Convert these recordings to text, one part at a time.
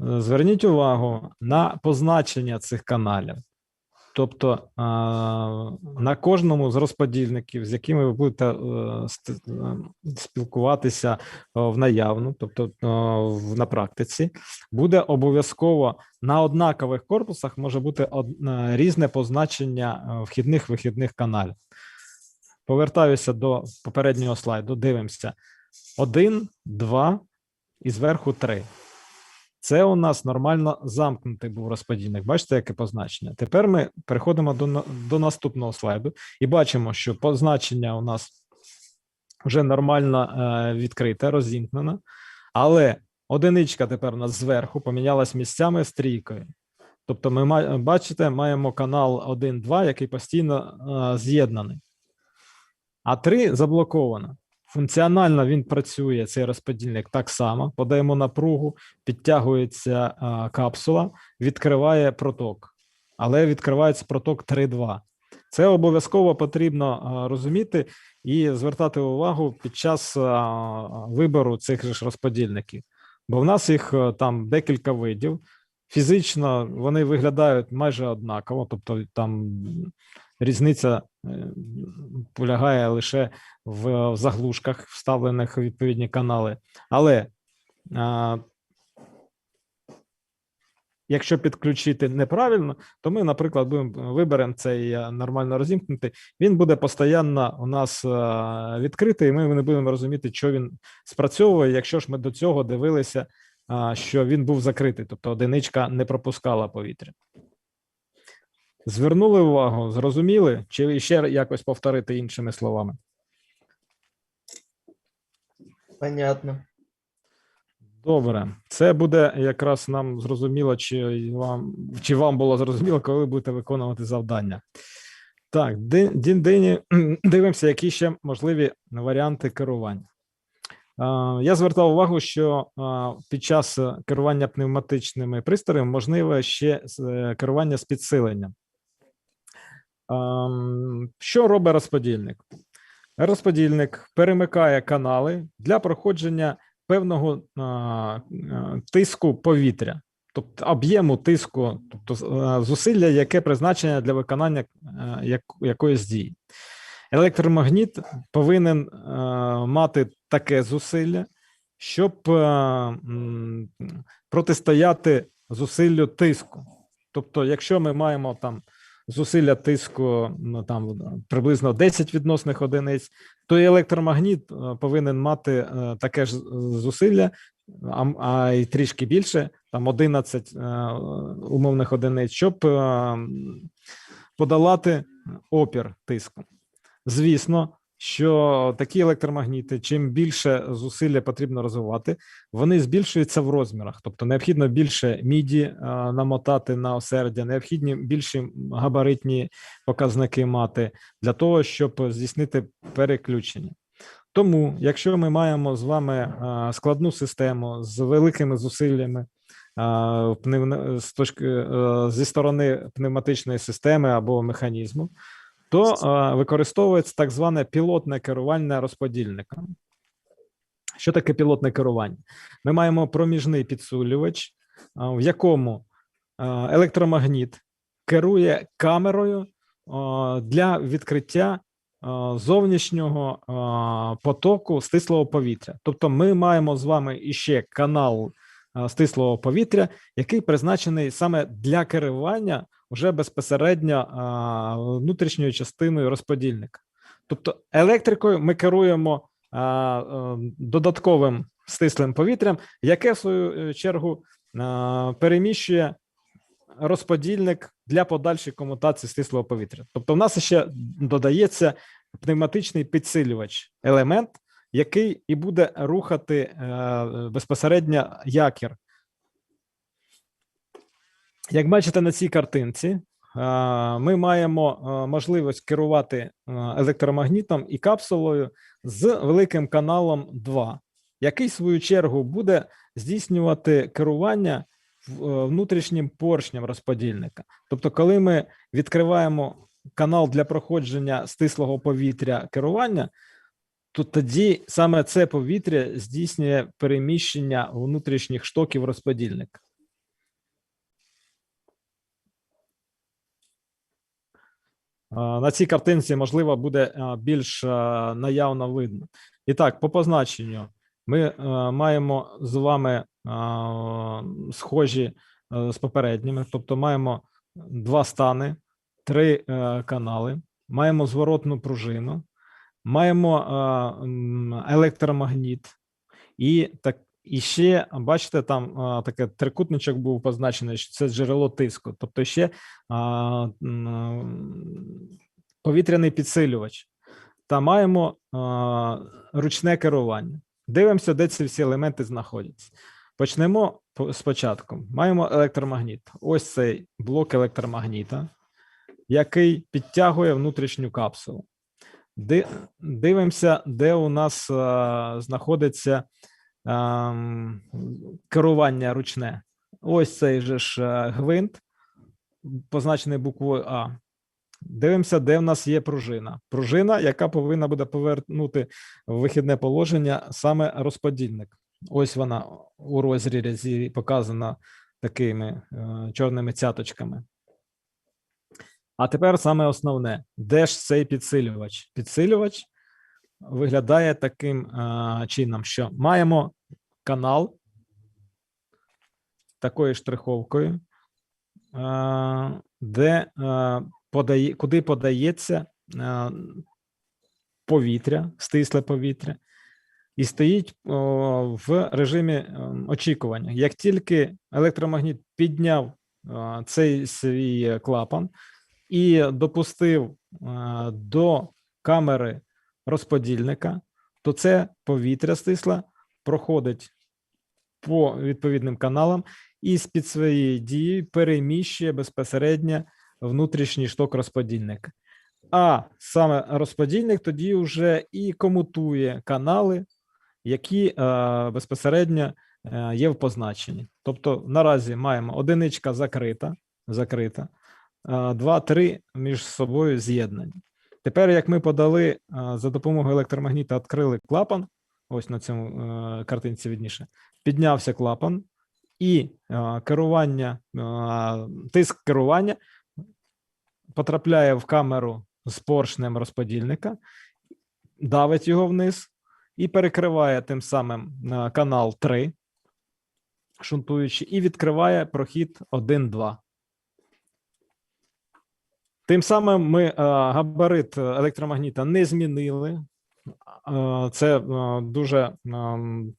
е, зверніть увагу на позначення цих каналів. Тобто на кожному з розподільників, з якими ви будете е, е, спілкуватися е, в наявну, тобто е, на практиці, буде обов'язково на однакових корпусах може бути е, різне позначення е, вхідних вихідних каналів. Повертаюся до попереднього слайду. Дивимося: один, два і зверху три. Це у нас нормально замкнутий був розподільник. Бачите, яке позначення? Тепер ми переходимо до, до наступного слайду і бачимо, що позначення у нас вже нормально е, відкрите, розімкнено, але одиничка тепер у нас зверху помінялась місцями з трійкою. Тобто, ми бачите, маємо канал 1, 2, який постійно е, з'єднаний. А 3 заблоковано. Функціонально він працює, цей розподільник так само. Подаємо напругу, підтягується а, капсула, відкриває проток, але відкривається проток 3.2. Це обов'язково потрібно а, розуміти і звертати увагу під час а, вибору цих же розподільників. Бо в нас їх там декілька видів. Фізично вони виглядають майже однаково, тобто там різниця е, полягає лише в заглушках, вставлених у відповідні канали. Але якщо підключити неправильно, то ми, наприклад, будемо виберемо цей е, нормально розімкнутий. Він буде постійно у нас е, відкритий, і ми не будемо розуміти, що він спрацьовує, якщо ж ми до цього дивилися, що він був закритий, тобто одиничка не пропускала повітря. Звернули увагу, зрозуміли, чи ще якось повторити іншими словами? Понятно. Добре, це буде якраз нам зрозуміло, чи вам, чи вам було зрозуміло, коли ви будете виконувати завдання. Так, дін- дині, дивимося, які ще можливі варіанти керування. Я звертав увагу, що під час е, керування пневматичними пристроями можливе ще е, керування з підсиленням. Ам, Що робить розподільник? Розподільник перемикає канали для проходження певного тиску повітря, тобто об'єму тиску, тобто зусилля, яке призначене для виконання якоїсь дії. Електромагніт повинен мати таке зусилля, щоб протистояти зусиллю тиску. Тобто, якщо ми маємо там зусилля тиску ну, там приблизно 10 відносних одиниць, то і електромагніт е, повинен мати е, таке ж зусилля, а, а й трішки більше, там 11 е, умовних одиниць, щоб е, подолати опір тиску. Звісно, що такі електромагніти, чим більше зусилля потрібно розвивати, вони збільшуються в розмірах. Тобто необхідно більше міді е, намотати на осердя, необхідні більші габаритні показники мати для того, щоб здійснити переключення. Тому, якщо ми маємо з вами е, складну систему з великими зусиллями е, з точки зі сторони пневматичної системи або механізму, то е, використовується так зване пілотне керування розподільником. Що таке пілотне керування? Ми маємо проміжний підсилювач, в якому електромагніт керує камерою для відкриття зовнішнього потоку стислого повітря. Тобто, ми маємо з вами іще канал стислого повітря, який призначений саме для керування вже безпосередньо внутрішньою частиною розподільника. Тобто, електрикою ми керуємо е, додатковим стислим повітрям, яке в свою е, чергу переміщує розподільник для подальшої комутації стислого повітря. Тобто, в нас ще додається пневматичний підсилювач, елемент, який і буде рухати е, безпосередньо якір. Як бачите на цій картинці, е, ми маємо е, можливість керувати електромагнітом і капсулою з великим каналом 2, який в свою чергу буде здійснювати керування внутрішнім поршнем розподільника. Тобто, коли ми відкриваємо канал для проходження стислого повітря керування, то тоді саме це повітря здійснює переміщення внутрішніх штоків розподільника. На цій картинці, можливо, буде більш наявно видно. І так, по позначенню, ми маємо з вами схожі з попередніми, тобто маємо два стани, три е, канали, маємо зворотну пружину маємо електромагніт, і так. І ще бачите, там таке трикутничок був позначений, що це джерело тиску, тобто ще а, повітряний підсилювач. Та маємо а, ручне керування. Дивимося, де ці всі елементи знаходяться. Почнемо спочатку. Маємо електромагніт. Ось цей блок електромагніта, який підтягує внутрішню капсулу. Ди- Дивимося, де у нас а, знаходиться ам, керування ручне. Ось цей же ж е, гвинт, позначений буквою А. Дивимося, де в нас є пружина. Пружина, яка повинна буде повернути в вихідне положення саме розподільник. Ось вона у розрізі показана такими е, чорними цяточками. А тепер саме основне: де ж цей підсилювач? Підсилювач виглядає таким е, чином, що маємо канал такою штриховкою, е, де е, подає, куди подається повітря, стисле повітря, і стоїть о, в режимі е, очікування. Як тільки електромагніт підняв цей свій клапан і допустив е, до камери розподільника, то це повітря стисле проходить по відповідним каналам і з-під своєї дії переміщує безпосередньо внутрішній шток розподільника. А саме розподільник тоді вже і комутує канали, які е, безпосередньо е, є в позначенні. Тобто наразі маємо одиничка закрита, закрита, е, два, три між собою з'єднані. Тепер, як ми подали е, за допомогою електромагніта, відкрили клапан, ось на цьому е, картинці видніше, піднявся клапан, і е, керування, е, тиск керування потрапляє в камеру з поршнем розподільника, давить його вниз і перекриває тим самим е, канал 3, шунтуючи, і відкриває прохід 1-2. Тим самим ми е, габарит електромагніта не змінили. Е, Це е, дуже ем,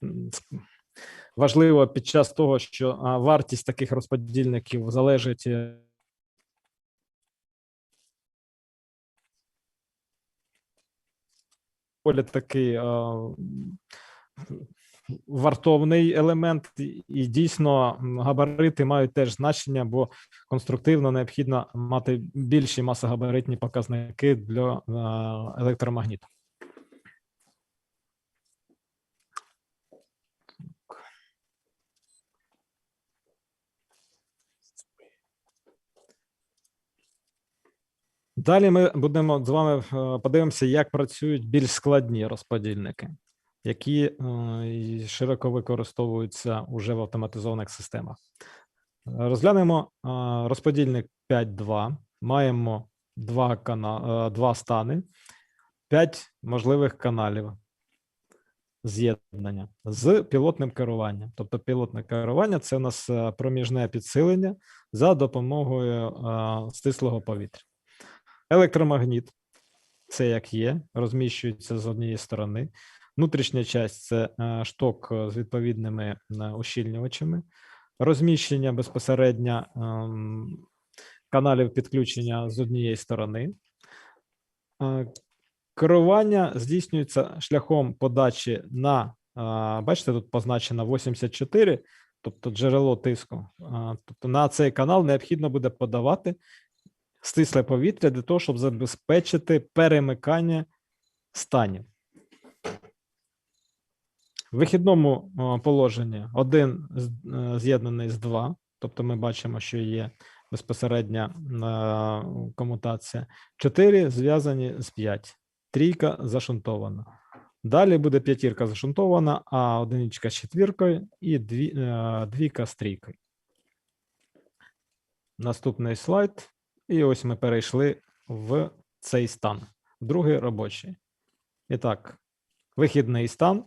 важливо під час того, що вартість таких розподільників залежить. такий вартовний елемент, і- дійсно габарити мають теж значення, бо конструктивно необхідно мати більші масогабаритні показники для е, електромагніту. Далі ми будемо з вами е, подивимося, як працюють більш складні розподільники, які е, широко використовуються уже в автоматизованих системах. Розглянемо е, розподільник 5.2. Маємо два, кана... е, два стани, 5 можливих каналів з'єднання з пілотним керуванням. Тобто пілотне керування це у нас проміжне підсилення за допомогою стислого повітря. Електромагніт це як є, розміщується з однієї сторони. Внутрішня часть це е, шток е, з відповідними е, ущільнювачами, розміщення безпосередньо ем, каналів підключення з однієї сторони. Керування здійснюється шляхом подачі на, бачите, тут позначено 84, тобто джерело тиску. Тобто на цей канал необхідно буде подавати стисле повітря для того, щоб забезпечити перемикання станів. В вихідному е, положенні один е, з'єднаний з два, тобто ми бачимо, що є безпосередня е, комутація. Чотири зв'язані з 5. Трійка зашунтована. Далі буде п'ятірка зашунтована, а одиничка з четвіркою і дві, двійка з трійкою. Наступний слайд. І ось ми перейшли в цей стан, другий робочий. І так, вихідний стан.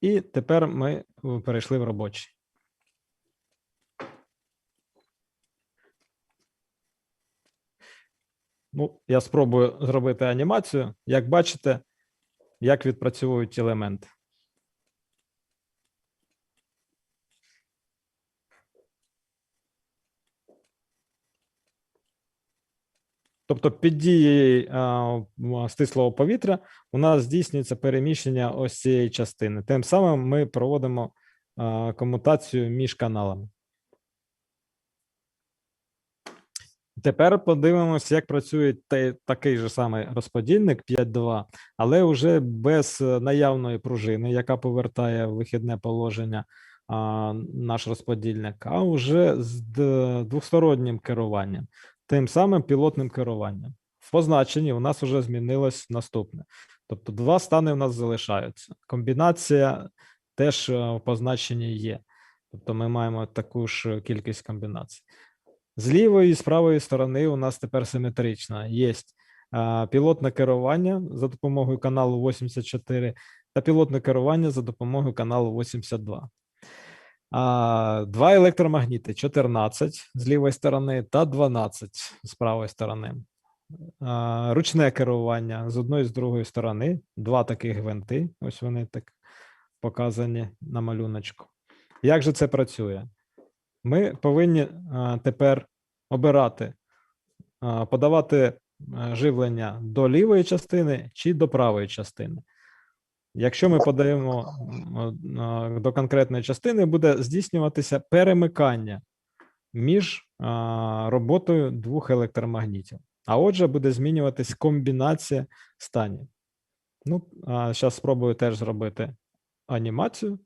І тепер ми перейшли в робочий. Ну, я спробую зробити анімацію. Як бачите, як відпрацьовують елементи. Тобто під дією а, стислого повітря у нас здійснюється переміщення ось цієї частини. Тим самим ми проводимо а, комутацію між каналами. Тепер подивимося, як працює те- такий же самий розподільник 5.2, але вже без е, наявної пружини, яка повертає вихідне положення а, наш розподільник, а вже з двостороннім керуванням, тим самим пілотним керуванням. В позначенні у нас вже змінилось наступне. Тобто два стани у нас залишаються. Комбінація теж е, в позначенні є. Тобто ми маємо таку ж кількість комбінацій. З лівої і з правої сторони у нас тепер симетрично. Є пілотне керування за допомогою каналу 84 та пілотне керування за допомогою каналу 82. Два електромагніти 14 з лівої сторони та 12 з правої сторони. Ручне керування з одної і з другої сторони. Два таких гвинти. Ось вони так показані на малюночку. Як же це працює? Ми повинні тепер обирати, подавати живлення до лівої частини чи до правої частини. Якщо ми подаємо до конкретної частини, буде здійснюватися перемикання між роботою двох електромагнітів. А отже, буде змінюватись комбінація станів. Ну, зараз спробую теж зробити анімацію.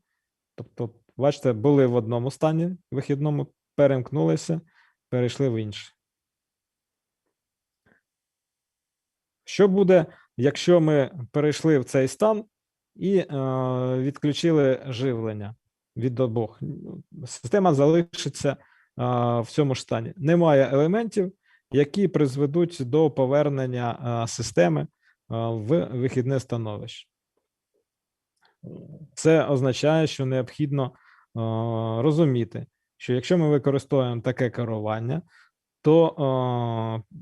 Тобто, бачите, були в одному стані вихідному, перемкнулися, перейшли в інший. Що буде, якщо ми перейшли в цей стан і е, відключили живлення від обох? Система залишиться е, в цьому стані. Немає елементів, які призведуть до повернення е, системи е, в вихідне становище. Це означає, що необхідно е, розуміти, що якщо ми використовуємо таке керування, то е,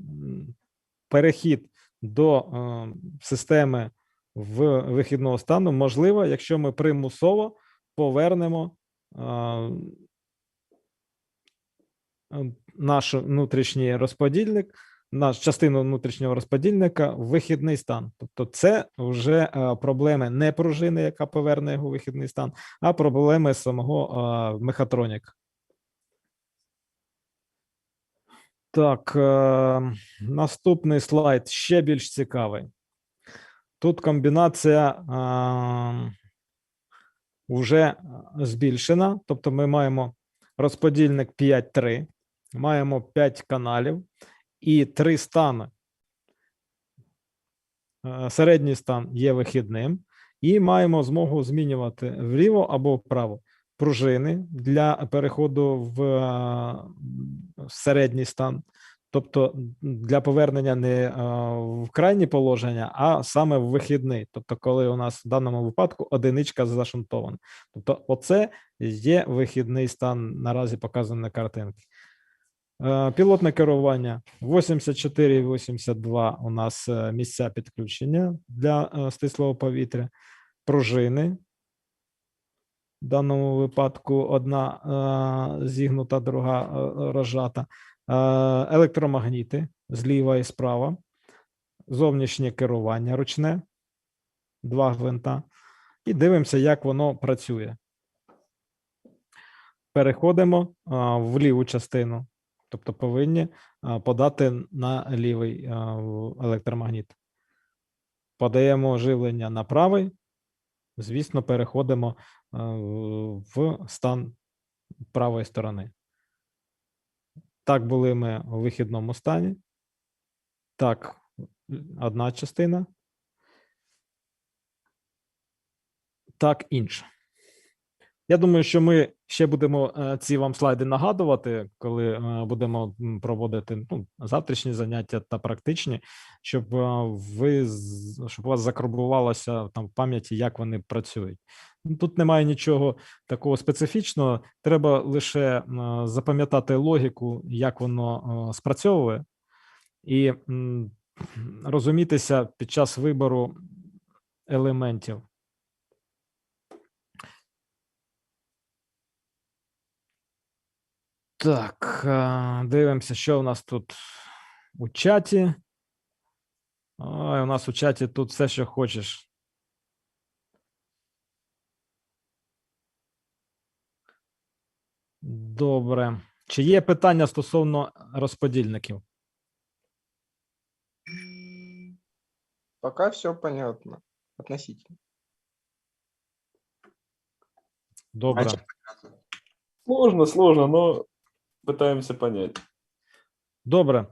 перехід до е, системи в вихідного стану можливо, якщо ми примусово повернемо е, наш внутрішній розподільник, наш частину внутрішнього розподільника в вихідний стан. Тобто, це вже е, проблеми не пружини, яка поверне його у вихідний стан, а проблеми самого е, мехатроніка. Так, е, наступний слайд ще більш цікавий. Тут комбінація е, вже збільшена, тобто ми маємо розподільник 5.3, маємо 5 каналів і 3 стани. Е, Середній стан є вихідним, і маємо змогу змінювати вліво або вправо пружини для переходу в е, в середній стан, тобто для повернення не е, в крайнє положення, а саме в вихідний. Тобто, коли у нас в даному випадку одиничка зашунтована. Тобто, оце є вихідний стан, наразі показаний на картинці. Е, Пілотне керування 84 і 82 у нас е, місця підключення для стислого повітря, пружини. В даному випадку одна зігнута, друга розжата. Е, електромагніти зліва і справа, зовнішнє керування ручне, два гвинта. І дивимося, як воно працює. Переходимо в ліву частину, тобто повинні подати на лівий електромагніт. Подаємо живлення на правий, звісно, переходимо в в стан правої сторони. Так були ми у вихідному стані. Так, одна частина. Так, інша. Я думаю, що ми ще будемо е, ці вам слайди нагадувати, коли е, будемо проводити ну, завтрашні заняття та практичні, щоб е, ви щоб у вас закарбувалося там в пам'яті, як вони працюють. Тут немає нічого такого специфічного. Треба лише запам'ятати логіку, як воно спрацьовує, і розумітися під час вибору елементів. Так, дивимося, що у нас тут у чаті. Ой, у нас у чаті тут все, що хочеш. Добре. Чи є питання стосовно розподільників? Пока все понятно. Относительно. Добре. Сложно, сложно, но пытаемся понять. Добре.